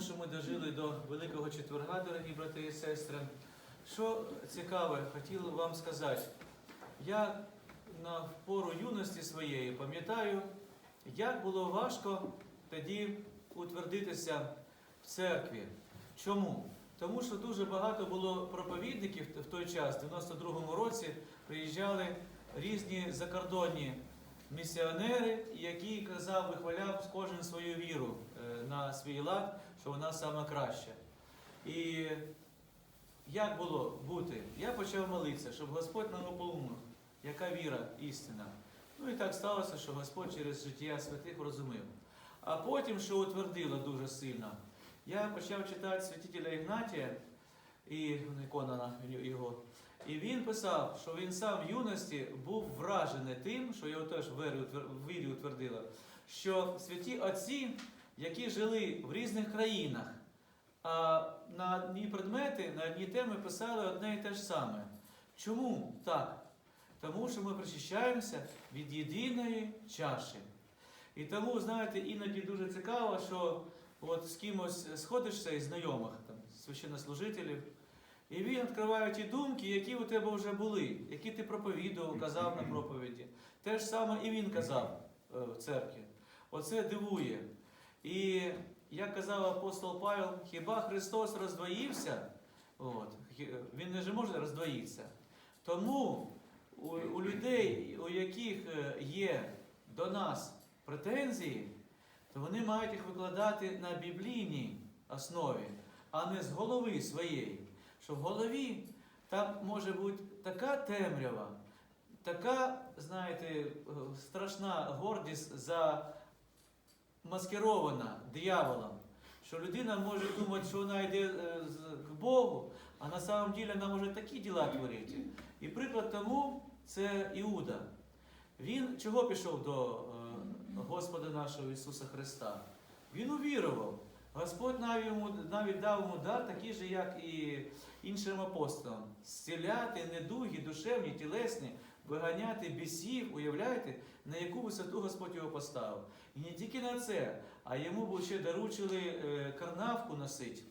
що ми дожили до Великого Четверга, дорогі брати і сестри. Що цікаве, хотів вам сказати. Я на пору юності своєї пам'ятаю, як було важко тоді утвердитися в церкві. Чому? Тому що дуже багато було проповідників в той час, в 92-му році, приїжджали різні закордонні місіонери, які казав, вихваляв кожен свою віру е, на свій лад, що вона сама краща. І як було бути? Я почав молитися, щоб Господь нам опомнив, яка віра істина. Ну і так сталося, що Господь через життя святих розумів. А потім, що утвердило дуже сильно, я почав читати святителя Ігнатія, і ікона його. І він писав, що він сам в юності був вражений тим, що його теж в вірі утвердило, що святі отці, які жили в різних країнах, а на одні предмети, на одні теми писали одне і те ж саме. Чому так? Тому що ми причащаємося від єдиної чаші. І тому, знаєте, іноді дуже цікаво, що от з кимось сходишся із знайомих, там, священнослужителів, і він відкриває ті думки, які у тебе вже були, які ти проповідував, казав на проповіді. Те ж саме і він казав е, в церкві. Оце дивує. І як казав апостол Павел, хіба Христос роздвоївся? От, він не же може роздвоїтися. Тому у, у людей, у яких е, є до нас претензії, то вони мають їх викладати на біблійній основі, а не з голови своєї. Що в голові там може бути така темрява, така, знаєте, е, страшна гордість замаскирована дияволом, що людина може думати, що вона йде е, к Богу, а на самом деле вона може такі діла творити. І приклад тому це Іуда. Він чого пішов до е, Господа нашого Ісуса Христа? Він увірував. Господь навіть, йому, навіть дав йому дар, такий же, як і іншим апостолам. Зціляти недуги, душевні, тілесні, виганяти бісів, уявляєте, на яку висоту Господь його поставив. І не тільки на це, а йому ще доручили е, карнавку носити.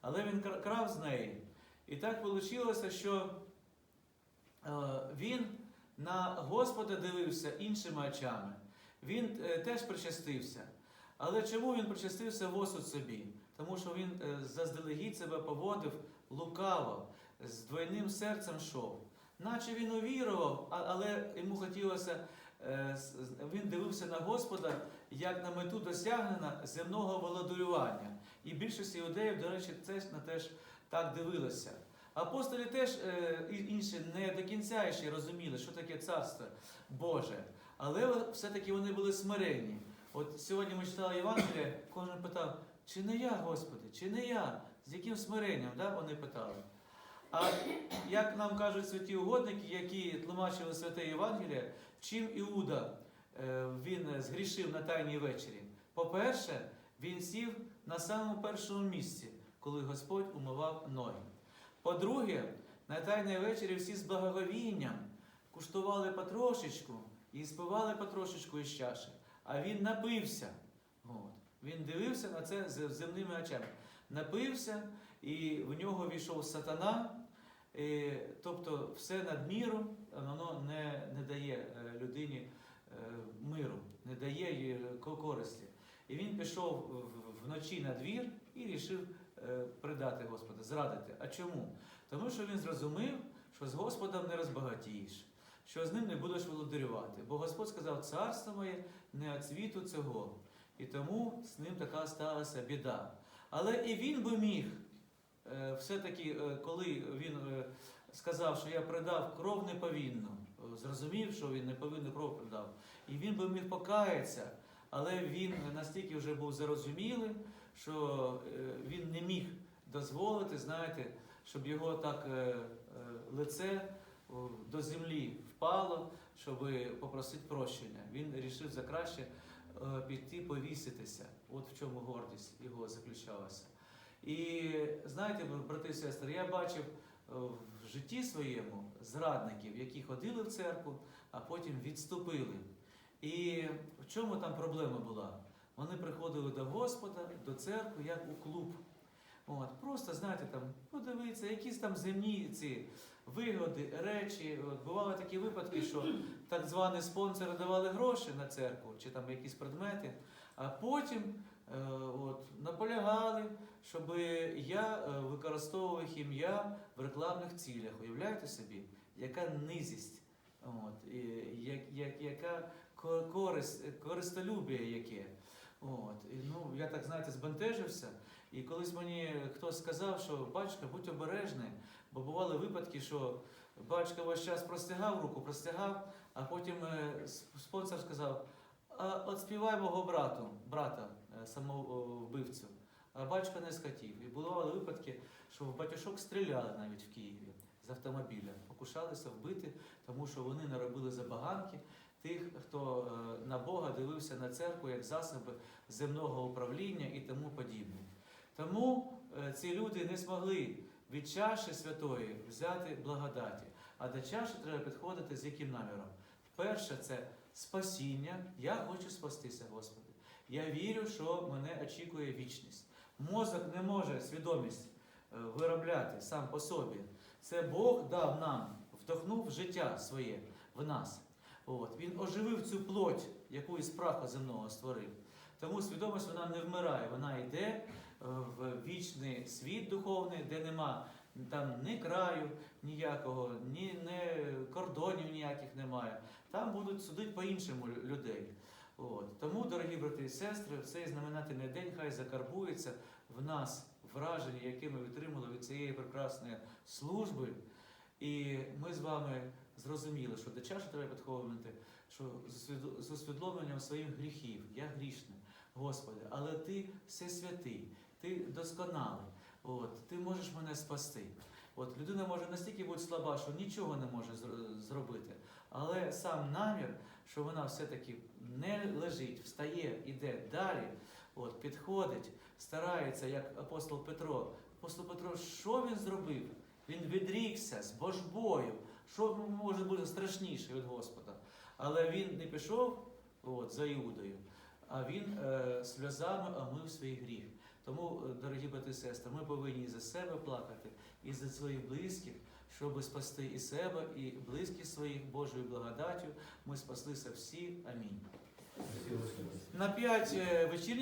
Але він крав з неї. І так вийшло, що е, він на Господа дивився іншими очами. Він е, теж причастився. Але чому він причастився в осуд собі? Тому що він заздалегідь себе поводив лукаво, з двойним серцем йшов. Наче він увірував, але йому хотілося, е, він дивився на Господа як на мету досягнення земного володарювання. І більшість іудеїв, до речі, теж на теж так дивилися. Апостолі теж е, інші не до кінця ще розуміли, що таке царство Боже. Але все-таки вони були смиренні. От сьогодні ми читали Євангелія, кожен питав, чи не я, Господи, чи не я? З яким смиренням? Да, вони питали. А як нам кажуть святі угодники, які тлумачили святе Євангеліє, чим Іуда е, він згрішив на Тайній вечері? По-перше, він сів на самому першому місці, коли Господь умивав ноги. По-друге, на Тайній вечері всі з благоговінням куштували потрошечку і спивали потрошечку із чаші, а він напився. От. Він дивився на це з земними очами. Напився, і в нього війшов сатана, і, тобто все надміру, воно не, не дає е, людині е, миру, не дає їй користі. І він пішов вночі на двір і рішив е, предати Господа, зрадити. А чому? Тому що він зрозумів, що з Господом не розбагатієш, що з ним не будеш володарювати. Бо Господь сказав, царство моє не від світу цього. І тому з ним така сталася біда. Але і він би міг, е, все-таки, е, коли він е, сказав, що я придав кров неповинну, е, зрозумів, що він неповинну кров придав, і він би міг покаятися, але він настільки вже був зарозумілий, що е, він не міг дозволити, знаєте, щоб його так е, е, лице до землі впало, щоб попросити прощення. Він вирішив за краще е, піти повіситися. От в чому гордість його заключалася. І знаєте, брати і сестри, я бачив е, в житті своєму зрадників, які ходили в церкву, а потім відступили. І в чому там проблема була? Вони приходили до Господа, до церкви, як у клуб. От, просто, знаєте, там, подивитися, якісь там земні ці вигоди, речі. От, бували такі випадки, що так звані спонсори давали гроші на церкву чи там якісь предмети, а потім от, наполягали, щоб я е, використовував ім'я в рекламних цілях. Уявляєте собі, яка низість, от, як, як, яка користь, користолюбія яке. От, ну, я так, знаєте, збентежився. І колись мені хтось сказав, що батько, будь обережний, бо бували випадки, що батько весь час простягав руку, простягав, а потім е, спонсор сказав: а от співай мого брату, брата, е, самовбивцю. А батько не схотів. І бували випадки, що в батюшок стріляли навіть в Києві з автомобіля, покушалися вбити, тому що вони наробили забаганки тих, хто е, на Бога дивився на церкву як засоби земного управління і тому подібне. Тому е, ці люди не змогли від чаші святої взяти благодаті. А до чаші треба підходити з яким наміром? Перше це спасіння. Я хочу спастися, Господи. Я вірю, що мене очікує вічність. Мозок не може свідомість е, виробляти сам по собі. Це Бог дав нам, вдохнув життя своє в нас. От. Він оживив цю плоть, яку із праха земного створив. Тому свідомість вона не вмирає, вона йде е, в вічний світ духовний, де нема там ні краю ніякого, ні, ні кордонів ніяких немає. Там будуть судити по-іншому людей. От. Тому, дорогі брати і сестри, в цей знаменательний день хай закарбується в нас враження, яке ми отримали від цієї прекрасної служби. І ми з вами зрозуміли, що до чаші треба підходити, що з усвід- усвідомленням своїх гріхів, я грішний, Господи, але Ти все святий, Ти досконалий, от, Ти можеш мене спасти. От, людина може настільки бути слаба, що нічого не може зробити, але сам намір, що вона все-таки не лежить, встає, іде далі, от, підходить, старається, як апостол Петро. Апостол Петро, що він зробив? Він відрікся з божбою. Що може бути страшніше від Господа? Але він не пішов от, за Іудою, а він е, сльозами омив свій гріх. Тому, е, дорогі брати і сестри, ми повинні і за себе плакати, і за своїх близьких, щоб спасти і себе, і близьких своїх Божою благодаттю. Ми спаслися всі. Амінь. На п'ять е, вечірніх